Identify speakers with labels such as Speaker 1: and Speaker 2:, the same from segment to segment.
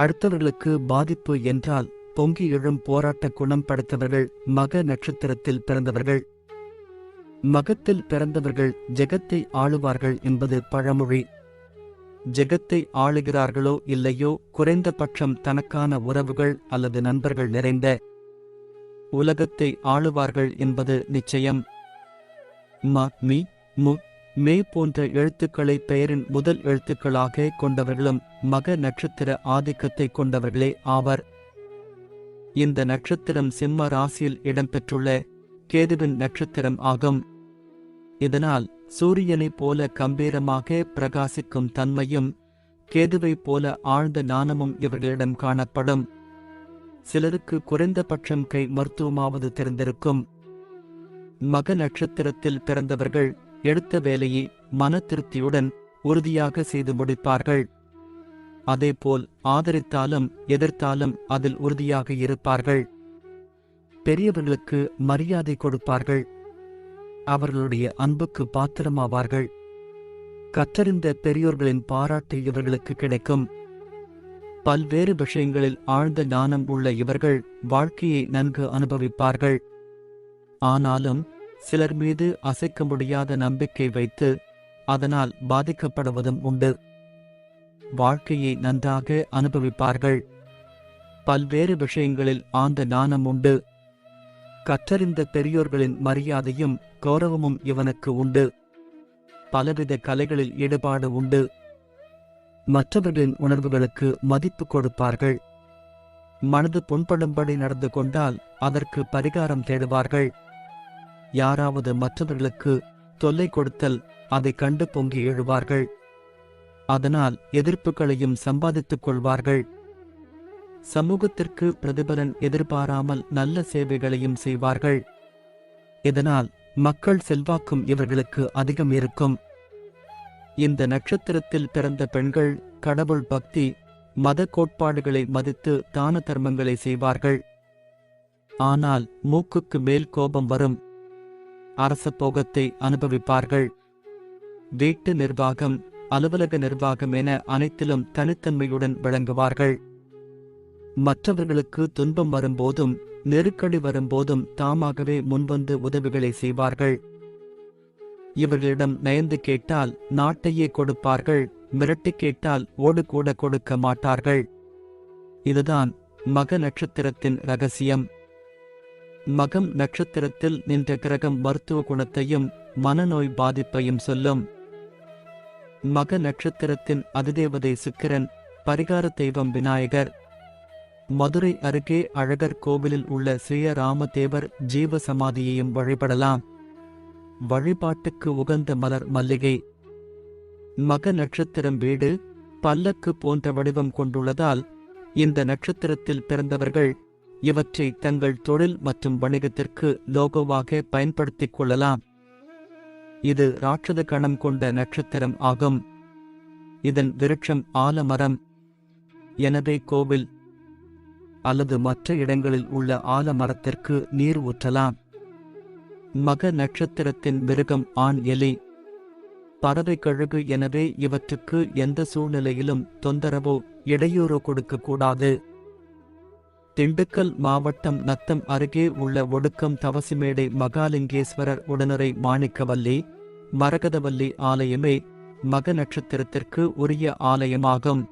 Speaker 1: அடுத்தவர்களுக்கு பாதிப்பு என்றால் பொங்கி எழும் போராட்ட குணம் படைத்தவர்கள் மக நட்சத்திரத்தில் பிறந்தவர்கள். மகத்தில் பிறந்தவர்கள் ஜெகத்தை ஆளுவார்கள் என்பது பழமொழி. ஜெகத்தை ஆளுகிறார்களோ இல்லையோ குறைந்தபட்சம் தனக்கான உறவுகள் அல்லது நண்பர்கள் நிறைந்த. உலகத்தை ஆளுவார்கள் என்பது நிச்சயம். ம மி மு மே போன்ற எழுத்துக்களை பெயரின் முதல் எழுத்துக்களாக கொண்டவர்களும் மக நட்சத்திர ஆதிக்கத்தை கொண்டவர்களே ஆவர். இந்த நட்சத்திரம் சிம்ம ராசியில் இடம்பெற்றுள்ள கேதுவின் நட்சத்திரம் ஆகும். இதனால் சூரியனைப் போல கம்பீரமாக பிரகாசிக்கும் தன்மையும் கேதுவைப் போல ஆழ்ந்த ஞானமும் இவர்களிடம் காணப்படும். சிலருக்கு குறைந்தபட்சம் கை மருத்துவமாவது தெரிந்திருக்கும். மக நட்சத்திரத்தில் பிறந்தவர்கள் எடுத்த வேலையை மன திருப்தியுடன் உறுதியாக செய்து முடிப்பார்கள். அதேபோல் ஆதரித்தாலும் எதிர்த்தாலும் அதில் உறுதியாக இருப்பார்கள். பெரியவர்களுக்கு மரியாதை கொடுப்பார்கள். அவர்களுடைய அன்புக்கு பாத்திரமாவார்கள். கற்றறிந்த பெரியோர்களின் பாராட்டு இவர்களுக்கு கிடைக்கும். பல்வேறு விஷயங்களில் ஆழ்ந்த ஞானம் உள்ள இவர்கள் வாழ்க்கையை நன்கு அனுபவிப்பார்கள். ஆனாலும் சிலர் மீது அசைக்க முடியாத நம்பிக்கை வைத்து அதனால் பாதிக்கப்படுவதும் உண்டு. வாழ்க்கையை நன்றாக அனுபவிப்பார்கள். பல்வேறு விஷயங்களில் ஆழ்ந்த ஞானம் உண்டு. கற்றறிந்த பெரியோர்களின் மரியாதையும் கௌரவமும் இவனுக்கு உண்டு. பலவித கலைகளில் ஈடுபாடு உண்டு. மற்றவர்களின் உணர்வுகளுக்கு மதிப்பு கொடுப்பார்கள். மனது புண்படும்படி நடந்து கொண்டால் அதற்கு பரிகாரம் தேடுவார்கள். யாராவது மற்றவர்களுக்கு தொல்லை கொடுத்தல் அதை கண்டு பொங்கி எழுவார்கள். அதனால் எதிர்ப்புகளையும் சம்பாதித்துக் கொள்வார்கள். சமூகத்திற்கு பிரதிபலன் எதிர்பாராமல் நல்ல சேவைகளையும் செய்வார்கள். இதனால் மக்கள் செல்வாக்கும் இவர்களுக்கு அதிகம் இருக்கும். இந்த நட்சத்திரத்தில் பிறந்த பெண்கள் கடவுள் பக்தி மத கோட்பாடுகளை மதித்து தான தர்மங்களை செய்வார்கள். ஆனால் மூக்குக்கு மேல் கோபம் வரும். அரச போகத்தை அனுபவிப்பார்கள். வீட்டு நிர்வாகம் அலுவலக நிர்வாகம் என அனைத்திலும் தனித்தன்மையுடன் விளங்குவார்கள். மற்றவர்களுக்கு துன்பம் வரும்போதும் நெருக்கடி வரும்போதும் தாமாகவே முன்வந்து உதவிகளை செய்வார்கள். இவர்களிடம் நயந்து கேட்டால் நாட்டையே கொடுப்பார்கள் மிரட்டி கேட்டால் ஓடு கூட கொடுக்க மாட்டார்கள். இதுதான் மக நட்சத்திரத்தின் ரகசியம். மகம் நட்சத்திரத்தில் நின்ற கிரகம் மருத்துவ குணத்தையும் மனநோய் பாதிப்பையும் சொல்லும். மக நட்சத்திரத்தின் அதிதேவதை சுக்கிரன் பரிகார தெய்வம் விநாயகர். மதுரை அருகே அழகர் கோவிலில் உள்ள ஸ்ரீராமதேவர் ஜீவ சமாதியையும் வழிபடலாம். வழிபாட்டுக்கு உகந்த மலர் மல்லிகை. மக நட்சத்திரம் வீடு பல்லக்கு போன்ற வடிவம் கொண்டுள்ளதால் இந்த நட்சத்திரத்தில் பிறந்தவர்கள் இவற்றை தங்கள் தொழில் மற்றும் வணிகத்திற்கு லோகோவாக பயன்படுத்திக் கொள்ளலாம். இது ராட்சத கணம் கொண்ட நட்சத்திரம் ஆகும். இதன் விருட்சம் ஆலமரம். எனவே கோவில் அல்லது மற்ற இடங்களில் உள்ள ஆலமரத்திற்கு நீர் ஊற்றலாம். மக நட்சத்திரத்தின் மிருகம் ஆண் எலி. பறவை கழுகு எனவே இவற்றுக்கு எந்த சூழ்நிலையிலும் தொந்தரவோ இடையூறோ கொடுக்கக்கூடாது திண்டுக்கல் மாவட்டம் நத்தம் அருகே உள்ள ஒடுக்கம் தவசிமேடை மகாலிங்கேஸ்வரர் உடனரை மாணிக்கவல்லி மரகதவல்லி ஆலயமே மக நட்சத்திரத்திற்கு உரிய ஆலயமாகும்.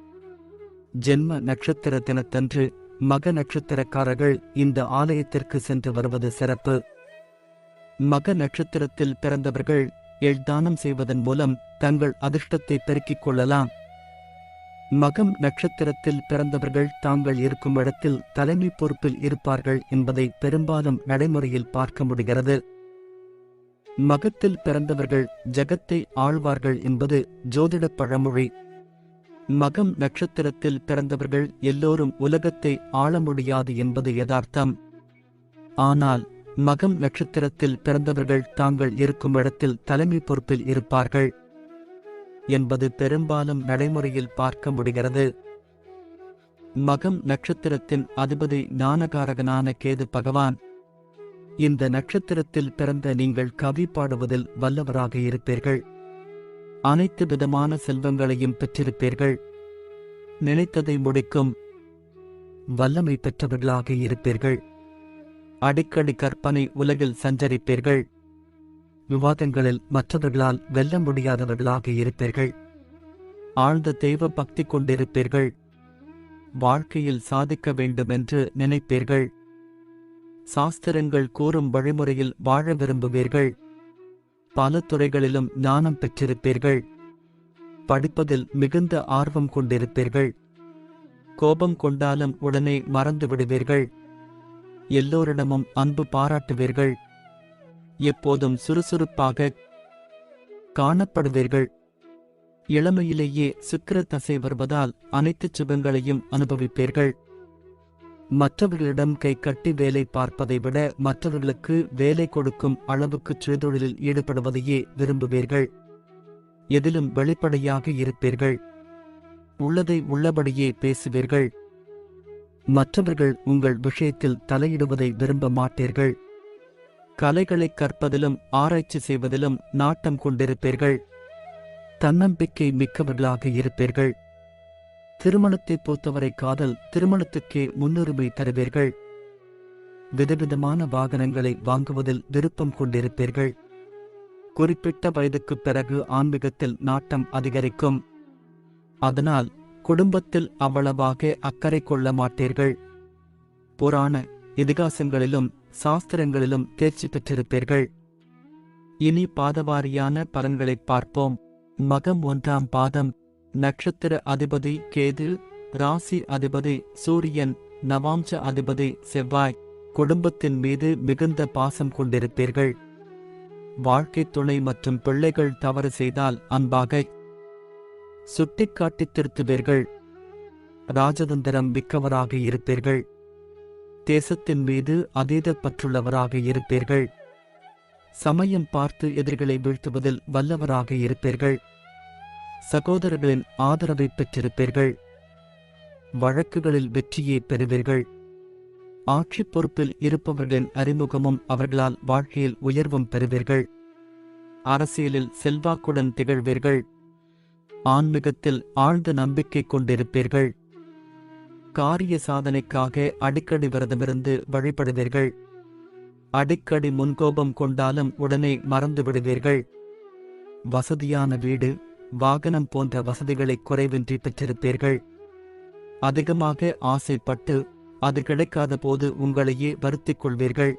Speaker 1: ஜென்ம நட்சத்திர தினத்தன்று மக நட்சத்திரக்காரர்கள் இந்த ஆலயத்திற்கு சென்று வருவது சிறப்பு. மக நட்சத்திரத்தில் பிறந்தவர்கள் எழ்தானம் செய்வதன் மூலம் தங்கள் அதிர்ஷ்டத்தை பெருக்கிக் கொள்ளலாம். மகம் நட்சத்திரத்தில் பிறந்தவர்கள் தாங்கள் இருக்கும் இடத்தில் தலைமை பொறுப்பில் இருப்பார்கள் என்பதை பெரும்பாலும் நடைமுறையில் பார்க்க முடிகிறது. மகத்தில் பிறந்தவர்கள் ஜகத்தை ஆழ்வார்கள் என்பது ஜோதிடப் பழமொழி. மகம் நட்சத்திரத்தில் பிறந்தவர்கள் எல்லோரும் உலகத்தை ஆள முடியாது என்பது யதார்த்தம். ஆனால் மகம் நட்சத்திரத்தில் பிறந்தவர்கள் தாங்கள் இருக்கும் இடத்தில் தலைமை பொறுப்பில் இருப்பார்கள். என்பது பெரும்பாலும் நடைமுறையில் பார்க்க முடிகிறது. மகம் நட்சத்திரத்தின் அதிபதி ஞானகாரகனான கேது பகவான். இந்த நட்சத்திரத்தில் பிறந்த நீங்கள் கவி பாடுவதில் வல்லவராக இருப்பீர்கள். அனைத்து விதமான செல்வங்களையும் பெற்றிருப்பீர்கள். நினைத்ததை முடிக்கும் வல்லமை பெற்றவர்களாக இருப்பீர்கள். அடிக்கடி கற்பனை உலகில் சஞ்சரிப்பீர்கள். விவாதங்களில் மற்றவர்களால் வெல்ல முடியாதவர்களாக இருப்பீர்கள். ஆழ்ந்த தெய்வ பக்தி கொண்டிருப்பீர்கள். வாழ்க்கையில் சாதிக்க வேண்டுமென்று நினைப்பீர்கள். சாஸ்திரங்கள் கூறும் வழிமுறையில் வாழ விரும்புவீர்கள். பல துறைகளிலும் ஞானம் பெற்றிருப்பீர்கள். படிப்பதில் மிகுந்த ஆர்வம் கொண்டிருப்பீர்கள். கோபம் கொண்டாலும் உடனே மறந்து விடுவீர்கள் எல்லோரிடமும் அன்பு பாராட்டுவீர்கள். எப்போதும் சுறுசுறுப்பாக காணப்படுவீர்கள். இளமையிலேயே சுக்கிர தசை வருவதால் அனைத்து சுகங்களையும் அனுபவிப்பீர்கள். மற்றவர்களிடம் கை கட்டி வேலை பார்ப்பதை விட மற்றவர்களுக்கு வேலை கொடுக்கும் அளவுக்கு சுயதொழிலில் ஈடுபடுவதையே விரும்புவீர்கள். எதிலும் வெளிப்படையாக இருப்பீர்கள். உள்ளதை உள்ளபடியே பேசுவீர்கள். மற்றவர்கள் உங்கள் விஷயத்தில் தலையிடுவதை விரும்ப மாட்டீர்கள். கலைகளை கற்பதிலும் ஆராய்ச்சி செய்வதிலும் நாட்டம் கொண்டிருப்பீர்கள். தன்னம்பிக்கை மிக்கவர்களாக இருப்பீர்கள். திருமணத்தை பொறுத்தவரை காதல் திருமணத்துக்கே முன்னுரிமை தருவீர்கள். விதவிதமான வாகனங்களை வாங்குவதில் விருப்பம் கொண்டிருப்பீர்கள். குறிப்பிட்ட வயதுக்குப் பிறகு ஆன்மீகத்தில் நாட்டம் அதிகரிக்கும். அதனால் குடும்பத்தில் அவ்வளவாக அக்கறை கொள்ள மாட்டீர்கள். புராண இதிகாசங்களிலும் சாஸ்திரங்களிலும் தேர்ச்சி பெற்றிருப்பீர்கள். இனி பாதவாரியான பலன்களைப் பார்ப்போம். மகம் ஒன்றாம் பாதம். நட்சத்திர அதிபதி கேது ராசி அதிபதி சூரியன் நவாம்ச அதிபதி செவ்வாய் குடும்பத்தின் மீது மிகுந்த பாசம் கொண்டிருப்பீர்கள். வாழ்க்கைத் துணை மற்றும் பிள்ளைகள் தவறு செய்தால் அன்பாக சுட்டிக்காட்டித் திருத்துவீர்கள். ராஜதந்திரம் மிக்கவராக இருப்பீர்கள். தேசத்தின் மீது அதீத பற்றுள்ளவராக இருப்பீர்கள். சமயம் பார்த்து எதிரிகளை வீழ்த்துவதில் வல்லவராக இருப்பீர்கள். சகோதரர்களின் ஆதரவை பெற்றிருப்பீர்கள். வழக்குகளில் வெற்றியை பெறுவீர்கள். ஆட்சி பொறுப்பில் இருப்பவர்களின் அறிமுகமும் அவர்களால் வாழ்க்கையில் உயர்வும் பெறுவீர்கள். அரசியலில் செல்வாக்குடன் திகழ்வீர்கள். ஆன்மீகத்தில் ஆழ்ந்த நம்பிக்கை கொண்டிருப்பீர்கள். காரிய சாதனைக்காக அடிக்கடி விரதமிருந்து வழிபடுவீர்கள். அடிக்கடி முன்கோபம் கொண்டாலும் உடனே மறந்து விடுவீர்கள் வசதியான வீடு வாகனம் போன்ற வசதிகளை குறைவின்றி பெற்றிருப்பீர்கள். அதிகமாக ஆசைப்பட்டு அது கிடைக்காத போது உங்களையே வருத்திக் கொள்வீர்கள்.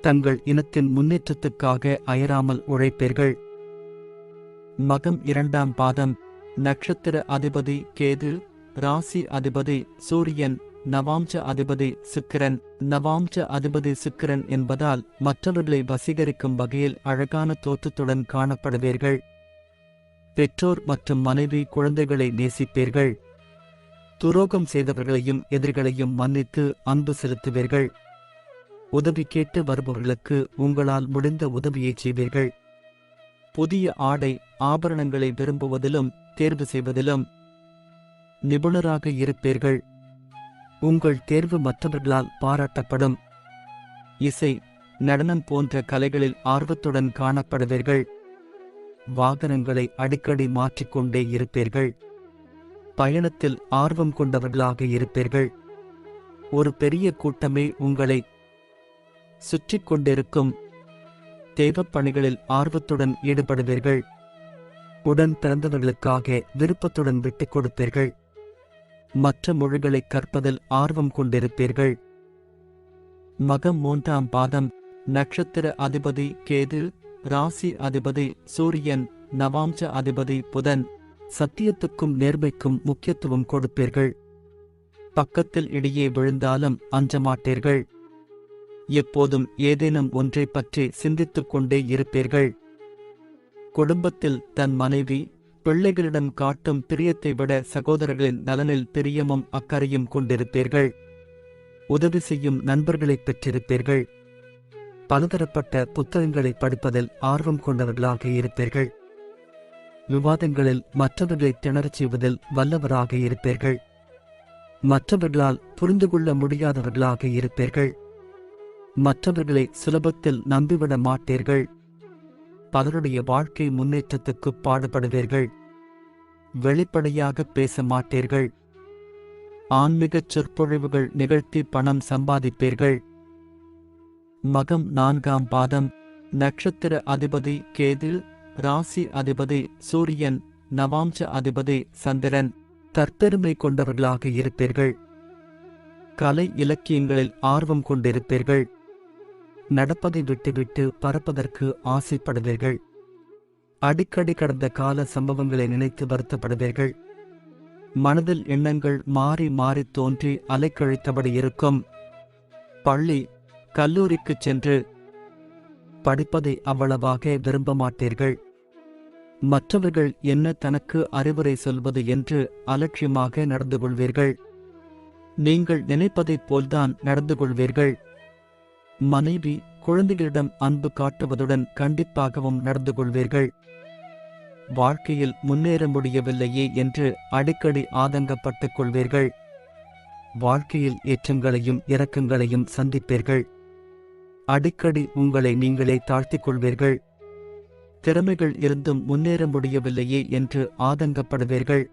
Speaker 1: தங்கள் இனத்தின் முன்னேற்றத்துக்காக அயராமல் உழைப்பீர்கள். மகம் இரண்டாம் பாதம் நட்சத்திர அதிபதி கேது ராசி அதிபதி சூரியன் நவாம்ச அதிபதி சுக்கிரன். நவாம்ச அதிபதி சுக்கிரன் என்பதால் மற்றவர்களை வசீகரிக்கும் வகையில் அழகான தோற்றத்துடன் காணப்படுவீர்கள். பெற்றோர் மற்றும் மனைவி குழந்தைகளை நேசிப்பீர்கள். துரோகம் செய்தவர்களையும் எதிரிகளையும் மன்னித்து அன்பு செலுத்துவீர்கள். உதவி கேட்டு வருபவர்களுக்கு உங்களால் முடிந்த உதவியை செய்வீர்கள். புதிய ஆடை ஆபரணங்களை விரும்புவதிலும் தேர்வு செய்வதிலும் நிபுணராக இருப்பீர்கள். உங்கள் தேர்வு மற்றவர்களால் பாராட்டப்படும். இசை நடனம் போன்ற கலைகளில் ஆர்வத்துடன் காணப்படுவீர்கள். வாகனங்களை அடிக்கடி மாற்றிக்கொண்டே இருப்பீர்கள். பயணத்தில் ஆர்வம் கொண்டவர்களாக இருப்பீர்கள். ஒரு பெரிய கூட்டமே உங்களை சுற்றி கொண்டிருக்கும். தேவப்பணிகளில் ஆர்வத்துடன் ஈடுபடுவீர்கள். உடன் பிறந்தவர்களுக்காக விருப்பத்துடன் விட்டுக் கொடுப்பீர்கள். மற்ற மொழிகளை கற்பதில் ஆர்வம் கொண்டிருப்பீர்கள். மகம் மூன்றாம் பாதம் நட்சத்திர அதிபதி கேது ராசி அதிபதி சூரியன் நவாம்ச அதிபதி புதன். சத்தியத்துக்கும் நேர்மைக்கும் முக்கியத்துவம் கொடுப்பீர்கள். பக்கத்தில் இடையே விழுந்தாலும் அஞ்சமாட்டீர்கள். எப்போதும் ஏதேனும் ஒன்றை பற்றி சிந்தித்துக் கொண்டே இருப்பீர்கள். குடும்பத்தில் தன் மனைவி பிள்ளைகளிடம் காட்டும் பிரியத்தை விட சகோதரர்களின் நலனில் பிரியமும் அக்கறையும் கொண்டிருப்பீர்கள். உதவி செய்யும் நண்பர்களைப் பெற்றிருப்பீர்கள். பலதரப்பட்ட புத்தகங்களை படிப்பதில் ஆர்வம் கொண்டவர்களாக இருப்பீர்கள். விவாதங்களில் மற்றவர்களை திணறச் செய்வதில் வல்லவராக இருப்பீர்கள். மற்றவர்களால் புரிந்து கொள்ள முடியாதவர்களாக இருப்பீர்கள். மற்றவர்களை சுலபத்தில் நம்பிவிட மாட்டீர்கள். பலருடைய வாழ்க்கை முன்னேற்றத்துக்கு பாடுபடுவீர்கள். வெளிப்படையாக பேச மாட்டீர்கள். ஆன்மீகச் சொற்பொழிவுகள் நிகழ்த்தி பணம் சம்பாதிப்பீர்கள். மகம் நான்காம் பாதம். நட்சத்திர அதிபதி கேதில் ராசி அதிபதி சூரியன் நவாம்ச அதிபதி சந்திரன் தற்பெருமை கொண்டவர்களாக இருப்பீர்கள். கலை இலக்கியங்களில் ஆர்வம் கொண்டிருப்பீர்கள். நடப்பதை விட்டுவிட்டு பறப்பதற்கு ஆசைப்படுவீர்கள். அடிக்கடி கடந்த கால சம்பவங்களை நினைத்து வருத்தப்படுவீர்கள். மனதில் எண்ணங்கள் மாறி மாறி தோன்றி அலைக்கழித்தபடி இருக்கும். பள்ளி கல்லூரிக்குச் சென்று படிப்பதை அவ்வளவாக விரும்ப மாட்டீர்கள். மற்றவர்கள் என்ன தனக்கு அறிவுரை சொல்வது என்று அலட்சியமாக நடந்து கொள்வீர்கள். நீங்கள் நினைப்பதைப் போல்தான் நடந்து கொள்வீர்கள். மனைவி குழந்தைகளிடம் அன்பு காட்டுவதுடன் கண்டிப்பாகவும் நடந்து கொள்வீர்கள் வாழ்க்கையில் முன்னேற முடியவில்லையே என்று அடிக்கடி ஆதங்கப்பட்டுக் கொள்வீர்கள். வாழ்க்கையில் ஏற்றங்களையும் இறக்கங்களையும் சந்திப்பீர்கள். அடிக்கடி உங்களை நீங்களே தாழ்த்திக் கொள்வீர்கள். திறமைகள் இருந்தும் முன்னேற முடியவில்லையே என்று ஆதங்கப்படுவீர்கள்.